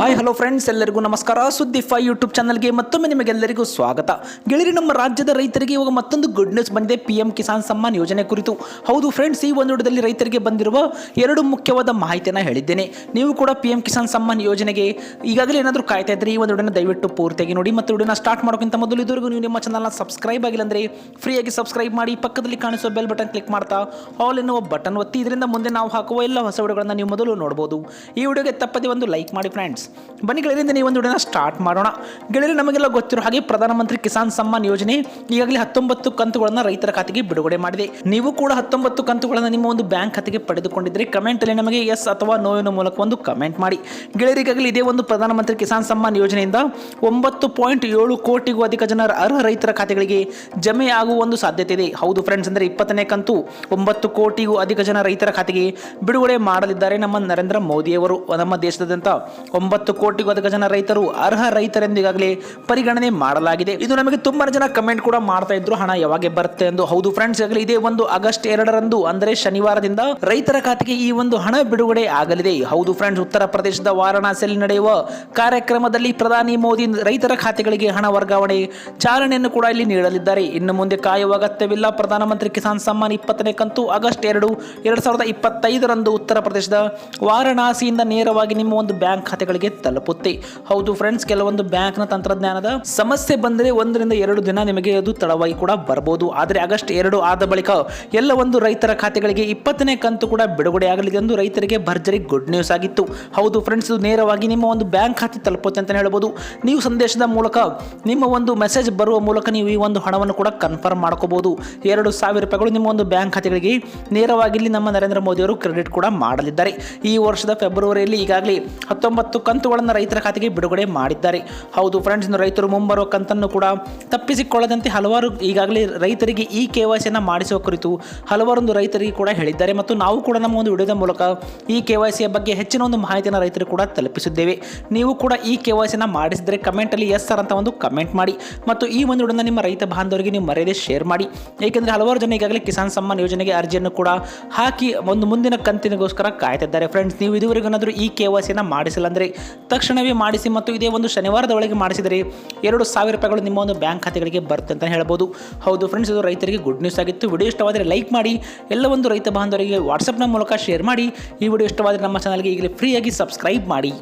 Hi hello friends ಎಲ್ಲರಿಗೂ ನಮಸ್ಕಾರ. ಸುದ್ದಿ ಫೈ ಯೂಟ್ಯೂಬ್ ಚಾನಲ್ಗೆ ಮತ್ತೊಮ್ಮೆ ನಿಮಗೆಲ್ಲರಿಗೂ ಸ್ವಾಗತ. ಗೆಳೆಯರಿ, ನಮ್ಮ ರಾಜ್ಯದ ರೈತರಿಗೆ ಇವಾಗ ಮತ್ತೊಂದು ಗುಡ್ ನ್ಯೂಸ್ ಬಂದಿದೆ. ಪಿ ಕಿಸಾನ್ ಸಮ್ಮಾನ್ ಯೋಜನೆ ಕುರಿತು. ಹೌದು ಫ್ರೆಂಡ್ಸ್ ಈ ಒಂದು ವಿಡಿಯೋದಲ್ಲಿ ರೈತರಿಗೆ ಬಂದಿರುವ ಎರಡು ಮುಖ್ಯವಾದ ಮಾಹಿತಿಯನ್ನು ಹೇಳಿದ್ದೇನೆ. ನೀವು ಕೂಡ ಪಿ ಕಿಸಾನ್ ಸಮ್ಮಾನ್ ಯೋಜನೆಗೆ ಈಗಾಗಲೇ ಏನಾದರೂ ಕಾಯ್ತಾ ಇದ್ದರೆ ಈ ಒಂದು ವಿಡಿಯೋನ ದಯವಿಟ್ಟು ಪೂರ್ತಿಯಾಗಿ ನೋಡಿ. ಮತ್ತು ವಿಡಿಯೋನ ಸ್ಟಾರ್ಟ್ ಮಾಡೋಕ್ಕಿಂತ ಮೊದಲು ಇದುವರೆಗೂ ನೀವು ನಿಮ್ಮ ಚಾನಲ್ನ ಸಬ್ಸ್ಕ್ರೈಬ್ ಆಗಿಲ್ಲ ಅಂದರೆ ಫ್ರೀಯಾಗಿ ಸಬ್ಸ್ಕ್ರೈಬ್ ಮಾಡಿ. ಪಕ್ಕದಲ್ಲಿ ಕಾಣಿಸುವ ಬೆಲ್ ಬಟನ್ ಕ್ಲಿಕ್ ಮಾಡ್ತಾ ಆಲ್ ಎನ್ನುವ ಬಟನ್ ಒತ್ತಿ. ಇದರಿಂದ ಮುಂದೆ ನಾವು ಹಾಕುವ ಎಲ್ಲ ಹೊಸ ವಿಡಿಯೋಗಳನ್ನು ನೀವು ಮೊದಲು ನೋಡ್ಬೋದು. ಈ ವಿಡಿಯೋಗೆ ತಪ್ಪದೆ ಒಂದು ಲೈಕ್ ಮಾಡಿ ಫ್ರೆಂಡ್ಸ್ ಬನ್ನಿ ಗೆಳೆಯರಿಂದ ನೀವು ಒಂದು ವಿಡಿಯೋನ ಸ್ಟಾರ್ಟ್ ಮಾಡೋಣ. ಗೆಳೆಯರು, ನಮಗೆಲ್ಲ ಗೊತ್ತಿರೋ ಹಾಗೆ ಪ್ರಧಾನಮಂತ್ರಿ ಕಿಸಾನ್ ಸಮ್ಮಾನ್ ಯೋಜನೆ ಈಗಾಗಲೇ ಹತ್ತೊಂಬತ್ತು ಕಂತುಗಳನ್ನು ರೈತರ ಖಾತೆಗೆ ಬಿಡುಗಡೆ ಮಾಡಿದೆ. ನೀವು ಕೂಡ ಹತ್ತೊಂಬತ್ತು ಕಂತುಗಳನ್ನು ನಿಮ್ಮ ಒಂದು ಬ್ಯಾಂಕ್ ಖಾತೆಗೆ ಪಡೆದುಕೊಂಡಿದ್ದರೆ ಕಮೆಂಟಲ್ಲಿ ನಮಗೆ ಎಸ್ ಅಥವಾ ನೋವಿನ ಮೂಲಕ ಒಂದು ಕಮೆಂಟ್ ಮಾಡಿ. ಗೆಳೆಯರಿಗಾಗಲಿ ಇದೇ ಒಂದು ಪ್ರಧಾನಮಂತ್ರಿ ಕಿಸಾನ್ ಸಮ್ಮಾನ್ ಯೋಜನೆಯಿಂದ ಒಂಬತ್ತು ಪಾಯಿಂಟ್ ಏಳು ಕೋಟಿಗೂ ಅಧಿಕ ಜನರ ಅರ್ಹ ರೈತರ ಖಾತೆಗಳಿಗೆ ಜಮೆ ಆಗುವ ಒಂದು ಸಾಧ್ಯತೆ ಇದೆ. ಹೌದು ಫ್ರೆಂಡ್ಸ್ ಅಂದರೆ ಇಪ್ಪತ್ತನೇ ಕಂತು ಒಂಬತ್ತು ಕೋಟಿಗೂ ಅಧಿಕ ಜನ ರೈತರ ಖಾತೆಗೆ ಬಿಡುಗಡೆ ಮಾಡಲಿದ್ದಾರೆ ನಮ್ಮ ನರೇಂದ್ರ ಮೋದಿಯವರು. ನಮ್ಮ ದೇಶದಾದ್ಯಂತ ಒಂಬತ್ತು ಕೋಟಿಗೂ ಅಧಿಕ ಜನ ರೈತರು ಅರ್ಹ ರೈತರೆಂದು ಈಗಾಗಲೇ ಪರಿಗಣನೆ ಮಾಡಲಾಗಿದೆ. ಇದು ನಮಗೆ ತುಂಬಾ ಜನ ಕಮೆಂಟ್ ಕೂಡ ಮಾಡ್ತಾ ಇದ್ರು. ಹಣ ಯಾವಾಗ ಬರುತ್ತೆ ಎಂದು. ಹೌದು ಫ್ರೆಂಡ್ಸ್ ಈಗಾಗಲೇ ಇದೇ ಒಂದು ಆಗಸ್ಟ್ ಎರಡರಂದು, ಅಂದರೆ ಶನಿವಾರದಿಂದ ರೈತರ ಖಾತೆಗೆ ಈ ಒಂದು ಹಣ ಬಿಡುಗಡೆ ಆಗಲಿದೆ. ಹೌದು ಫ್ರೆಂಡ್ಸ್ ಉತ್ತರ ಪ್ರದೇಶದ ವಾರಣಾಸಿಯಲ್ಲಿ ನಡೆಯುವ ಕಾರ್ಯಕ್ರಮದಲ್ಲಿ ಪ್ರಧಾನಿ ಮೋದಿ ರೈತರ ಖಾತೆಗಳಿಗೆ ಹಣ ವರ್ಗಾವಣೆ ಚಾಲನೆಯನ್ನು ಕೂಡ ಇಲ್ಲಿ ನೀಡಲಿದ್ದಾರೆ. ಇನ್ನು ಮುಂದೆ ಕಾಯುವ ಅಗತ್ಯವಿಲ್ಲ. ಪ್ರಧಾನಮಂತ್ರಿ ಕಿಸಾನ್ ಸಮ್ಮಾನ್ ಇಪ್ಪತ್ತನೇ ಕಂತು ಆಗಸ್ಟ್ ಎರಡು, ಎರಡ್ ಸಾವಿರದ ಇಪ್ಪತ್ತೈದರಂದು ಉತ್ತರ ಪ್ರದೇಶದ ವಾರಣಾಸಿಯಿಂದ ನೇರವಾಗಿ ನಿಮ್ಮ ಒಂದು ಬ್ಯಾಂಕ್ ಖಾತೆಗಳಿಗೆ ತಲುಪುತ್ತೆ. ಹೌದು ಫ್ರೆಂಡ್ಸ್ ಕೆಲವೊಂದು ಬ್ಯಾಂಕ್ನ ತಂತ್ರಜ್ಞಾನದ ಸಮಸ್ಯೆ ಬಂದರೆ ಒಂದರಿಂದ ಎರಡು ದಿನ ನಿಮಗೆ ಅದು ತಡವಾಗಿ ಕೂಡ ಬರಬಹುದು ಆದರೆ ಆಗಸ್ಟ್ ಎರಡು ಆದ ಬಳಿಕ ಎಲ್ಲ ಒಂದು ರೈತರ ಖಾತೆಗಳಿಗೆ ಇಪ್ಪತ್ತನೇ ಕಂತು ಕೂಡ ಬಿಡುಗಡೆ ಆಗಲಿದೆ ಎಂದು ರೈತರಿಗೆ ಭರ್ಜರಿ ಗುಡ್ ನ್ಯೂಸ್ ಆಗಿತ್ತು. ಹೌದು ಫ್ರೆಂಡ್ಸ್ ಇದು ನೇರವಾಗಿ ನಿಮ್ಮ ಒಂದು ಬ್ಯಾಂಕ್ ಖಾತೆ ತಲುಪುತ್ತೆ ಅಂತ ಹೇಳಬಹುದು ನೀವು ಸಂದೇಶದ ಮೂಲಕ ನಿಮ್ಮ ಒಂದು ಮೆಸೇಜ್ ಬರುವ ಮೂಲಕ ನೀವು ಈ ಒಂದು ಹಣವನ್ನು ಕೂಡ ಕನ್ಫರ್ಮ್ ಮಾಡ್ಕೋಬಹುದು ಎರಡು ಸಾವಿರ ರೂಪಾಯಿಗಳು ನಿಮ್ಮ ಒಂದು ಬ್ಯಾಂಕ್ ಖಾತೆಗಳಿಗೆ ನೇರವಾಗಿ ನಮ್ಮ ನರೇಂದ್ರ ಮೋದಿ ಅವರು ಕ್ರೆಡಿಟ್ ಕೂಡ ಮಾಡಲಿದ್ದಾರೆ. ಈ ವರ್ಷದ ಫೆಬ್ರವರಿಯಲ್ಲಿ ಈಗಾಗಲೇ ಹತ್ತೊಂಬತ್ತು ಕಂತುಗಳನ್ನು ರೈತರ ಖಾತೆಗೆ ಬಿಡುಗಡೆ ಮಾಡಿದ್ದಾರೆ. ಹೌದು ಫ್ರೆಂಡ್ಸ್ ರೈತರು ಮುಂಬರುವ ಕಂತನ್ನು ಕೂಡ ತಪ್ಪಿಸಿಕೊಳ್ಳದಂತೆ ಹಲವಾರು ಈಗಾಗಲೇ ರೈತರಿಗೆ ಈ ಕೆ ವೈ ಸಿಯನ್ನು ಮಾಡಿಸುವ ಕುರಿತು ಹಲವಾರೊಂದು ರೈತರಿಗೆ ಕೂಡ ಹೇಳಿದ್ದಾರೆ. ಮತ್ತು ನಾವು ಕೂಡ ನಮ್ಮ ಒಂದು ವಿಡಿಯೋದ ಮೂಲಕ ಈ ಕೆ ವೈ ಸಿಯ ಬಗ್ಗೆ ಹೆಚ್ಚಿನ ಒಂದು ಮಾಹಿತಿಯನ್ನು ರೈತರು ಕೂಡ ತಲುಪಿಸಿದ್ದೇವೆ. ನೀವು ಕೂಡ ಈ ಕೆ ವೈ ಸಿಯನ್ನು ಮಾಡಿಸಿದರೆ ಕಮೆಂಟಲ್ಲಿ ಎಸ್ ಸರ್ ಅಂತ ಒಂದು ಕಮೆಂಟ್ ಮಾಡಿ. ಮತ್ತು ಈ ಒಂದು ವಿಡಿಯೋನ ನಿಮ್ಮ ರೈತ ಬಾಂಧವರಿಗೆ ನೀವು ಮರೆಯದೆ ಶೇರ್ ಮಾಡಿ. ಏಕೆಂದರೆ ಹಲವಾರು ಜನ ಈಗಾಗಲೇ ಕಿಸಾನ್ ಸಮ್ಮಾನ್ ಯೋಜನೆಗೆ ಅರ್ಜಿಯನ್ನು ಕೂಡ ಹಾಕಿ ಒಂದು ಮುಂದಿನ ಕಂತಿನಗೋಸ್ಕರ ಕಾಯ್ತಿದ್ದಾರೆ ಫ್ರೆಂಡ್ಸ್ ನೀವು ಇದುವರೆಗೂ ಏನಾದರೂ ಈ ಕೆ ವೈ ಸಿಯನ್ನು ಮಾಡಿಸಿಲ್ಲ ಅಂದರೆ ತಕ್ಷಣವೇ ಮಾಡಿಸಿ ಮತ್ತು ಇದೇ ಒಂದು ಶನಿವಾರದ ಒಳಗೆ ಮಾಡಿಸಿದರೆ ಎರಡು ಸಾವಿರ ರೂಪಾಯಿಗಳು ನಿಮ್ಮ ಒಂದು ಬ್ಯಾಂಕ್ ಖಾತೆಗಳಿಗೆ ಬರುತ್ತೆ ಅಂತ ಹೇಳ್ಬೋದು. ಹೌದು ಫ್ರೆಂಡ್ಸ್ ಇದು ರೈತರಿಗೆ ಗುಡ್ ನ್ಯೂಸ್ ಆಗಿತ್ತು. ವಿಡಿಯೋ ಇಷ್ಟವಾದರೆ ಲೈಕ್ ಮಾಡಿ, ಎಲ್ಲ ಒಂದು ರೈತ ಬಾಂಧವರಿಗೆ ವಾಟ್ಸಪ್ನ ಮೂಲಕ ಶೇರ್ ಮಾಡಿ. ಈ ವಿಡಿಯೋ ಇಷ್ಟವಾದರೆ ನಮ್ಮ ಚಾನಲ್ಗೆ ಈಗಲೇ ಫ್ರೀಯಾಗಿ ಸಬ್ಸ್ಕ್ರೈಬ್ ಮಾಡಿ.